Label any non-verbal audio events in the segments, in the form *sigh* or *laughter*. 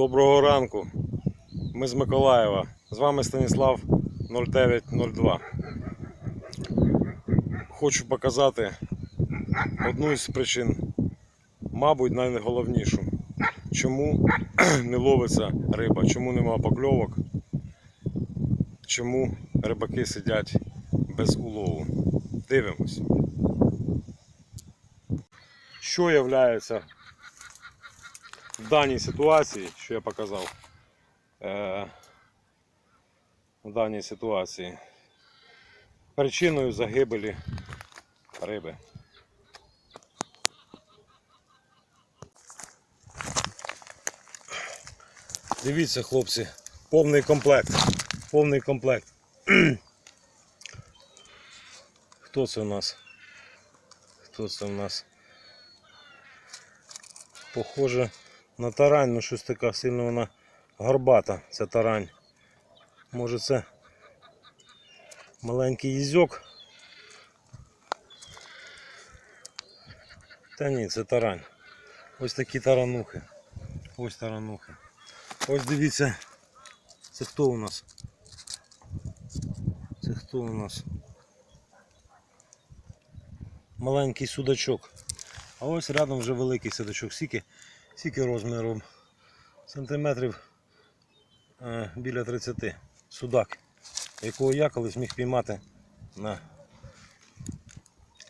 Доброго ранку. Ми з Миколаєва. З вами Станіслав 0902. Хочу показати одну із причин, мабуть, найголовнішу. Чому *clears throat* не ловиться риба, чому нема покльовок, чому рибаки сидять без улову. Дивимось. Що являється в даній ситуації, що я показав, е, в даній ситуації причиною загибелі риби. Дивіться, хлопці, повний комплект. Повний комплект. *clears throat* Хто це у нас? Хто це у нас? Похоже на тарань, ну щось така сильно вона горбата, ця тарань. Може це маленький їзьок. Та ні, це тарань. Ось такі таранухи. Ось таранухи. Ось дивіться, це хто у нас? Це хто у нас? Маленький судачок. А ось рядом вже великий судачок. Скільки, скільки розміром? Сантиметрів е, біля 30. Судак, якого я колись міг піймати на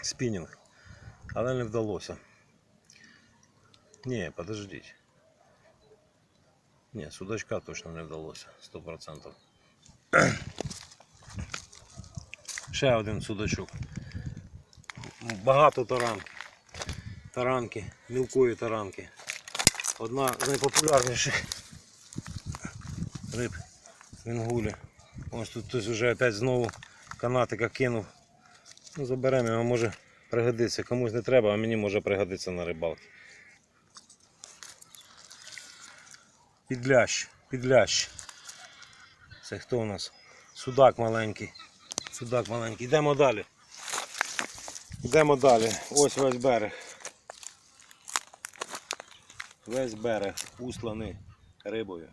спінінг. Але не вдалося. Ні, подождіть. Ні, судачка точно не вдалося. 100%. *clears throat* Ще один судачок. Багато таран. Таранки, мілкої таранки. Одна з найпопулярніших риб вінгулі. Ось тут хтось вже опять знову канатика кинув. Ну, заберемо його, може пригодиться. Комусь не треба, а мені може пригодиться на рибалці. Підлящ, підлящ. Це хто у нас? Судак маленький. Судак маленький. Йдемо далі. Йдемо далі. Ось весь берег. Весь берег усланий рибою.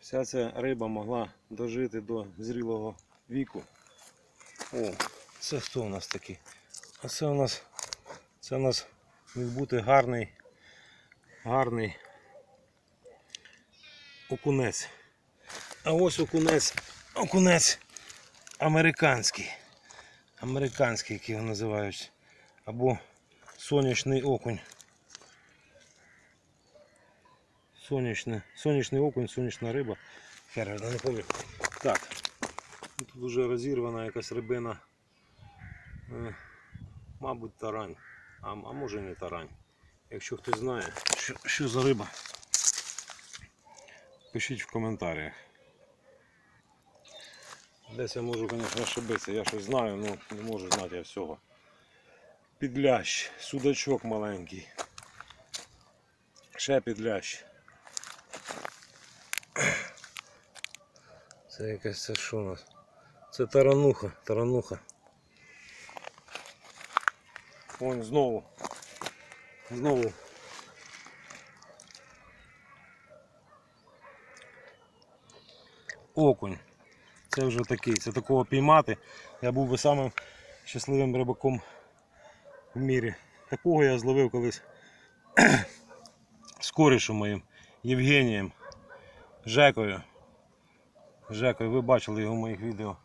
Вся ця риба могла дожити до зрілого віку. О, це хто у нас такий? А це у нас це у нас міг бути гарний, гарний окунець. А ось окунець, окунець американський. Американський, який його називають. Або сонячний окунь. Сонячний, сонячний окунь, сонячна риба. Хер, не пам'ятаю. Так. Тут вже розірвана якась рибина. Е, Мабуть, тарань. А, а може не тарань. Якщо хтось знає, що, що за риба, пишіть в коментарях. Десь я можу, звісно, ошибитися, я щось знаю, але не можу знати я всього. Підлящ, судачок маленький. Ще підлящ. Це якась це що у нас? Це тарануха, тарануха. Вон знову. Знову. Окунь. Це вже такий, це такого піймати. Я був би самим щасливим рибаком в мірі. Такого я зловив колись з корішем моїм Євгенієм Жекою. Жекою, ви бачили його в моїх відео.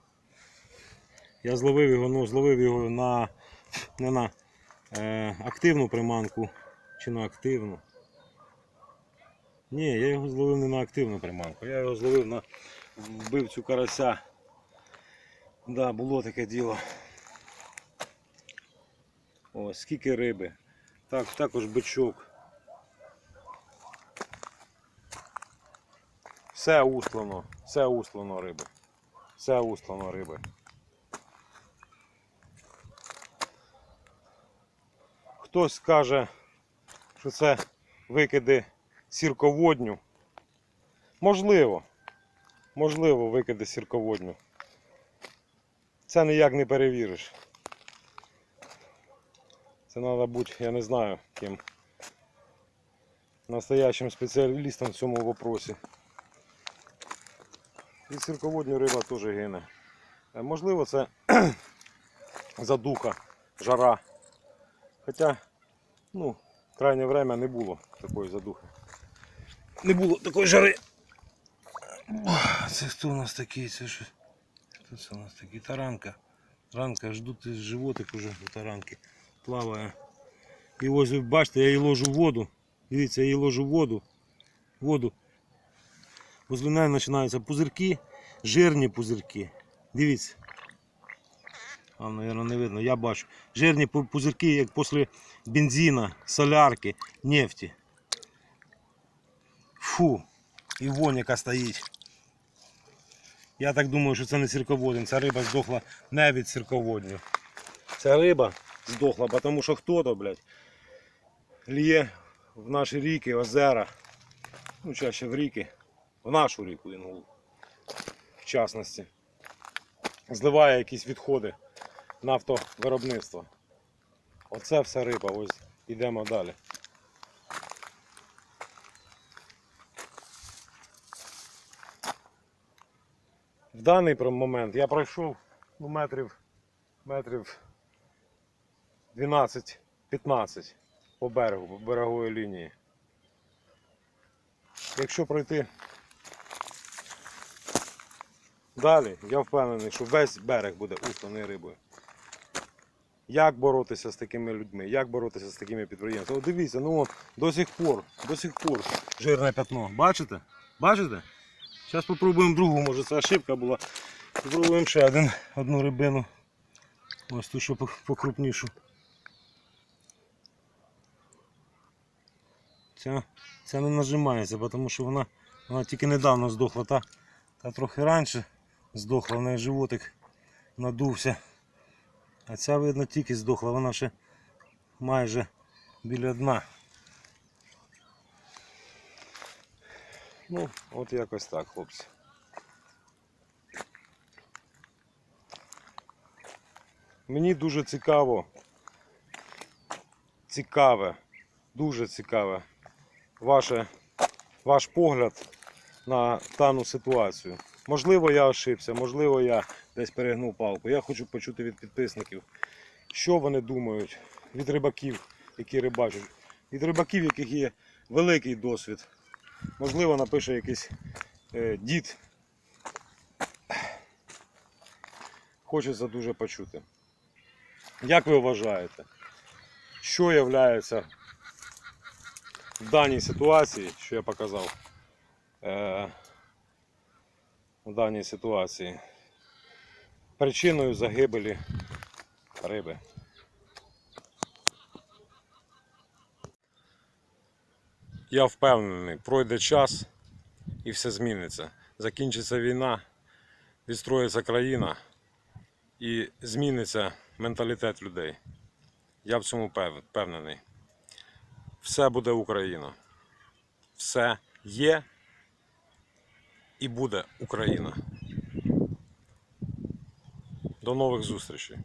Я зловив його, ну, зловив його на, не на е, активну приманку чи на активну. Ні, я його зловив не на активну приманку, я його зловив на вбивцю карася. Да, було таке діло. Ось, скільки риби. Так, також бичок. Все устлано, все устлано риби. Все устлано риби. Хтось скаже, що це викиди сірководню. Можливо. Можливо, викиди сірководню. Це ніяк не перевіриш. Це треба бути, я не знаю, ким. Настоящим спеціалістом в цьому вопросі. Від сірководню риба теж гине. Е, Можливо, це *clears throat* задуха, жара. Хоча, ну, крайнє время не було такої задухи. Не було такої жари. Це хто у нас такий? Це що? Хто це у нас такий? Таранка. Таранка, жду ти животик уже у таранки. Плаває. І ось ви бачите, я її ложу в воду. Дивіться, я її ложу в воду. Воду. Возле неї починаються пузирки, жирні пузирки. Дивіться. А, мабуть, не видно, я бачу. Жирні пу- пузирки, як після бензина, солярки, нефті. Фу. І вонь, яка стоїть. Я так думаю, що це не сірководень. Ця риба здохла не від сірководню. Ця риба здохла, тому що хто-то, блядь, лє в наші ріки, озера. Ну, чаще в ріки. В нашу ріку Інгул. В частності. Зливає якісь відходи нафтовиробництва. Оце все риба, ось йдемо далі. В даний момент я пройшов ну, метрів, метрів 12-15 по берегу, по береговій лінії. Якщо пройти далі, я впевнений, що весь берег буде устланий рибою. Як боротися з такими людьми, як боротися з такими підприємствами? От дивіться, ну от, до сих пор, до сих пор жирне пятно. Бачите? Бачите? Зараз спробуємо другу, може це ошибка була. Спробуємо ще один, одну рибину. Ось ту, що пок- покрупнішу. Ця, ця не нажимається, тому що вона, вона тільки недавно здохла. Та, та трохи раніше здохла, в неї животик надувся. А ця, видно, тільки здохла, вона ще майже біля дна. Ну, от якось так, хлопці. Мені дуже цікаво. Цікаве, дуже цікаве ваше, ваш погляд на дану ситуацію. Можливо, я ошибся, можливо, я десь перегнув палку. Я хочу почути від підписників, що вони думають від рибаків, які рибачать, від рибаків, яких є великий досвід. Можливо, напише якийсь е, дід. Хочеться дуже почути. Як ви вважаєте, що є в даній ситуації, що я показав, е, в даній ситуації причиною загибелі риби? Я впевнений, пройде час і все зміниться. Закінчиться війна, відстроїться країна і зміниться менталітет людей. Я в цьому впевнений. Все буде Україна. Все є і буде Україна. До нових зустрічей.